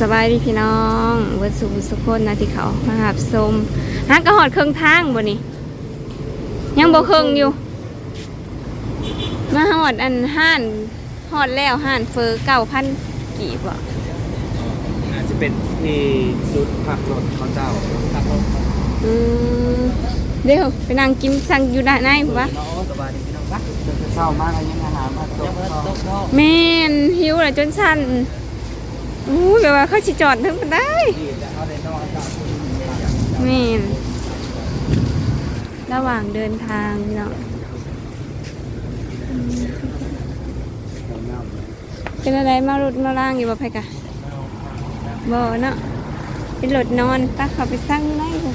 สบายดีพี่น้องเวิร์ดสุขสุขคนนะที่เขามาหาบสมฮักก็หอดเครื่องทางบ่นี่ยังบ่เครื่องอยู่ มาหอดอันห้านหอดแล้วห้านเฟอเก้าพันกี่บ่อาจจะเป็นที่จุดพักรถเขาเจ้าพักรถเขาอืมเดี๋ยวไปนั่งกินสั่งอยู่ด้านในบ่วะเนาะสบายดีพี่น้องปะจะเศร้ามากเลยยังอาหารมาตกตกเนาะแม่นหิวเลยจนสั่น อู้ยแบบว่าเขาสิจอดถึงมันได้นี่ระหว่างเดินทางเนาะเป็นอะไรมารถมาล่างอยู่บ่ไผกะบ่เนาะเป็นรถนอนตักเขาไปสั่งได้บ่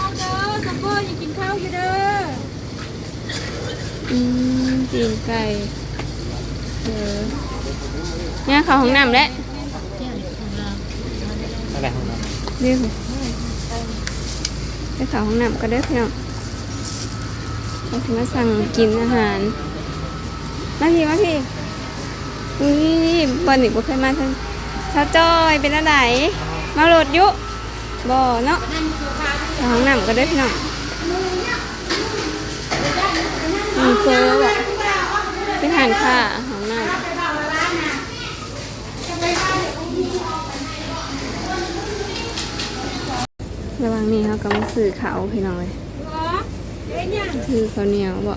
าวเด้อสัมโบยังกินข้าวอยู่เด้อ อืมกินไก่เออเนี่ยเขาห้องน้ำแล้วอะไรของเราเดี๋ยวไปเขาห้องน้ำก็ได้อพี่น้องเราจะมาสั่งกินอาหาร มาพี่มาพี่อุ้ยบอลหนึ่งบ่เคยมาทั้งชาวจอยเป็นอะไรมาโหลดอยุบ่เนาะเขาห้องน้ำก็ได้อพี่น้อง มีเฟอร์บ่เป็นอาหารค่ะหองน้ำระว่างนี้เขาก็มาสื่อเขาวพี่น้อยคือเขาเหนียวบ่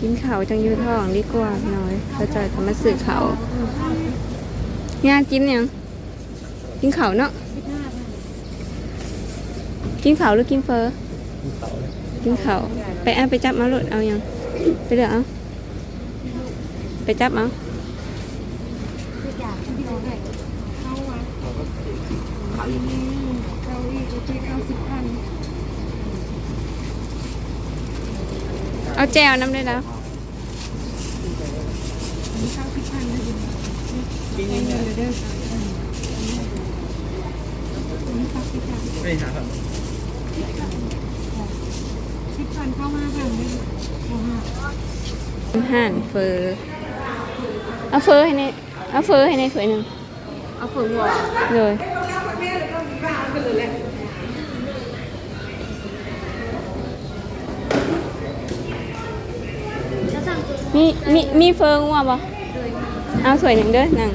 กินเขาวจังอยูท้องดีกว่าพี่น้อยเขาจอยทำมาสื่อเขางานกินยังกินเขาวเนาะ กินเขาวหรือกินเฟอกินเขาวไปเอาไปจับมาหลุดเอายังไปเลือกเอาไปจับเอาเอาแจวน้ำได้แล้วไม่หาครับ ห่านเฟอร์เอาเฟอร์ให้ในเอาเฟอร์ให้ในถ้วยหนึ่งเอาฝืนหัวเลยมีมีมีเฟอร์งัวบ่เอาถ้วยหนึ่งเด้อหนัง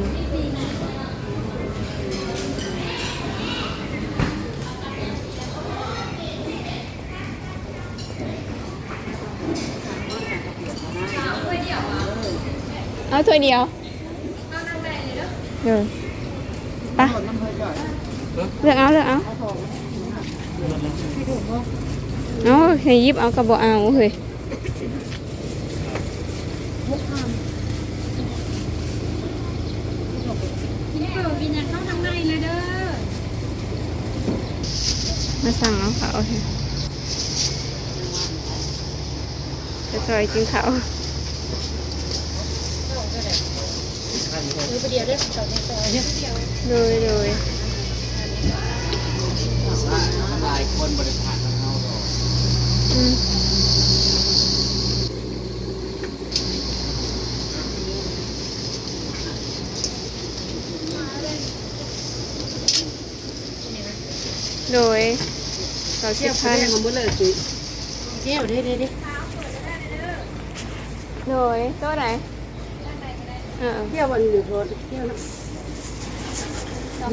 เอาถ้วยเดียวเดี๋ยวไปะเลือกเอาเลือกเอาเอาให้ยิบเอากระบอกเอาเฮ้ยมาสั่งเอาเขาเถอะจะจอยกินเขา วมือประเดี๋ยวได้ต่อในซอยเนี่ยเลยเลยหลายคนบริษัทของเราอืมโดยเขาสิบพันมันมือเลยจุ๊ยเที่ยวเด้เด้เด้โดยตัวไหน เที่ยววันหนึ่โทษเที่ยวนะ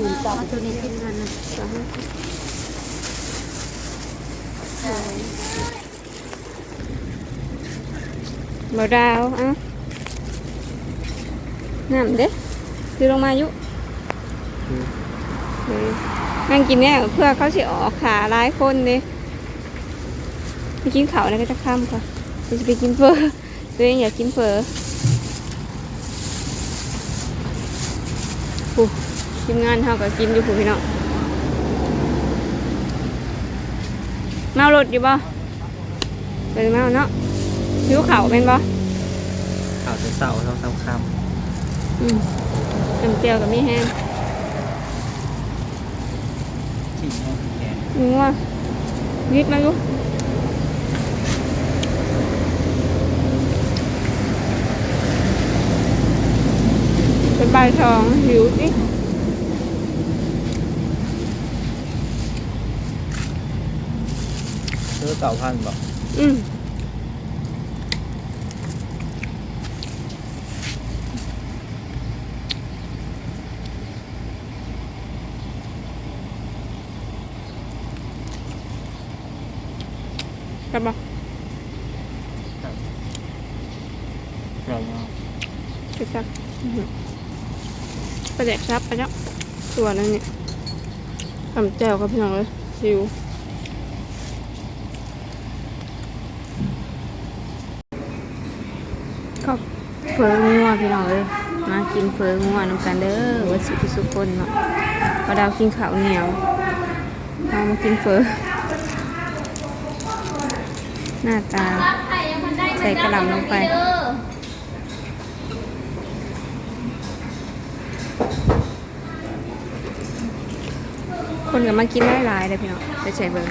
หนึ่งต่อตัวนี้ขึ้นมานะบ่ดาวอ้าน้ำเด้คือลงมาอยู่นั่งกินเนี่ยเพื่อเขาสิออกขาหลายคนเด้ไปกินเขาวแล้วก็จะข้ามค่ะจะไปกินเฟอร์ตัวเองอยากกินเฟอร์ ผู้ทีมงานเขาก็กินอยู่ผู้พี่น้องเมารถอยู่บ่เเป็นมาเนาะหิวเข่าวเป็นบ่ข่าวจะเสาเท่าสำคอืมน้ำเจียวกับมีแห้งำที่น้องแกงงัวยิบมาลูก เป็นใบายทองหิวสิซื้อ ประเด็กซับไปแล้วตัวนั้นเนี่ยทำแจ่วกับพี่น้องเลยหิวก็เฟิร์งัวพี่น้องเลยมากินเฟิร์งัวน้ำกันเด้อวัดสุขสุคนเนาะพอดาวกินข้าวเหนียวเอามากินเฟิร์หน้าตาใส่กระหล่ำลงไป คนก็มากินได้หลายเลยพี่น้องไปใส่เบิง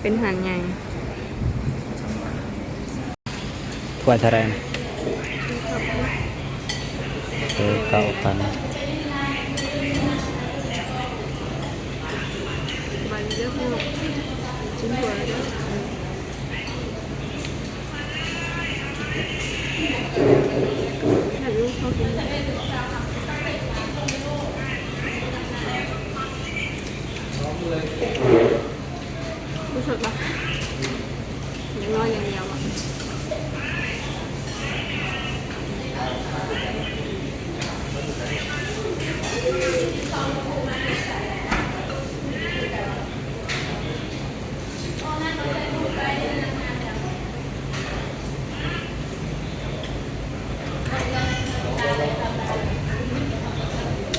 เป็นหันใหญ่ถ้วยเท่าไรนะซื้อเก่าพันบันเลือกลูกชิ้นหัวเด้อถ้าลูกเขากินผู้ชดปะยังน้อยอย่างเดียวอะ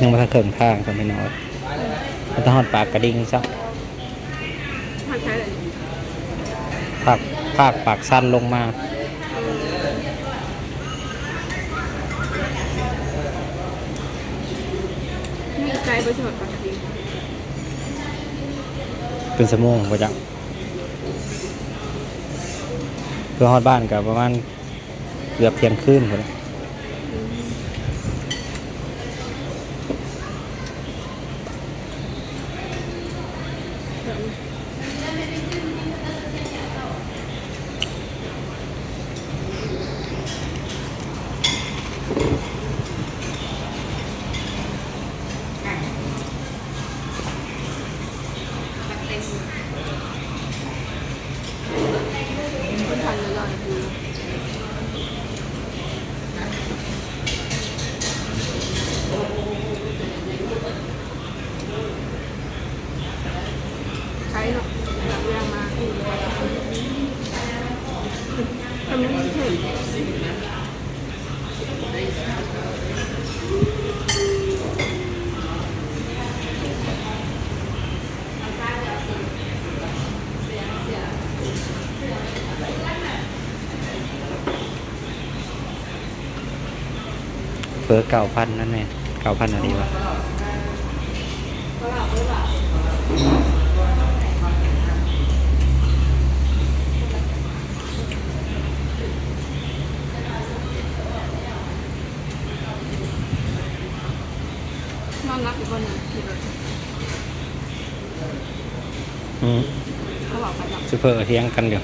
ยังมาทางเคิงทางก็ไม่น้อยมันต้องหอดปากกระดิ่งซะถ้าใช้เลยภาคภาคปากสั้นลงมามีใจประโยชน์ปกติเป็นสมงประจักเพื่อฮอดบ้านกับประมาณเกือบเที่ยงคืนหมดแล้ว คนทันเลยเลยคือใช้เนาะหลังเรื่องมาทำไม่เห็น เพื่อเก่าพันนั่นแหละเก่าพันอะไรวะนอนรับอยู่บนหนึ่งขี่รถอืมเขาบอกกันหรอกซูเปอร์เทียงกันเดี๋ยว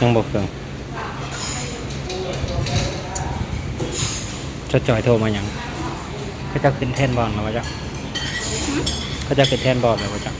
ยังบอกเพิ่งชดจอยโทรมายังก็จะขึ้นแทนบอลแล้ววะจ๊ะก็จะขึ้นแทนบอลแล้ววะจ๊ะ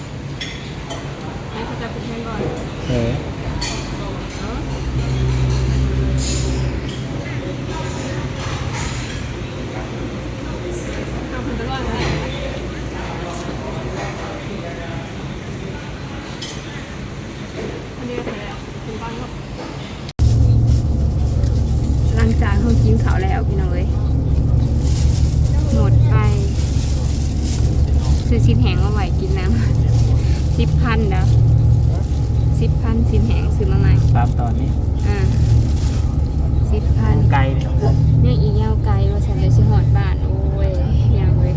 งมาไหม่กินน้ำสิบพันแล้วสิบพันสินแหงซื้อมาใหม่ตามตอนนี้อ่าสิบพันไกลเนี่ยอีกยาวไกลว่าฉันจะชิหอดบ้านโอ้ยยาวเลย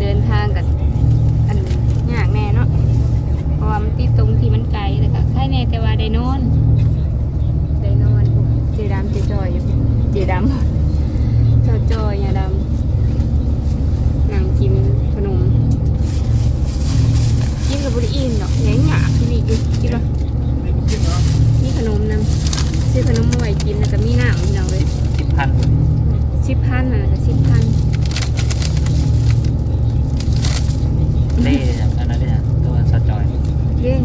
เดินทางกับอันยากแน่เนาะเพราะวามันที่ตรงที่มันไกลแต่ก็ใค่แน่แต่ว่าได้นอนได้นอนเจดามเจจอยอยู่เจดามจอจอยอย่าดำนั่งกิน บริอินเนาะแง่หยาที่นี่อยู่กินปะนี่ขนมนึงซื้อขนมมาไว้กินแล้วก็มีน้าของน้องเลยสิบพันสิบพันน่ะก็สิบพันเล่อันนั้นเนี่ยตัวสจอยเล่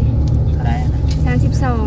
อะไรนะสามสิบสอง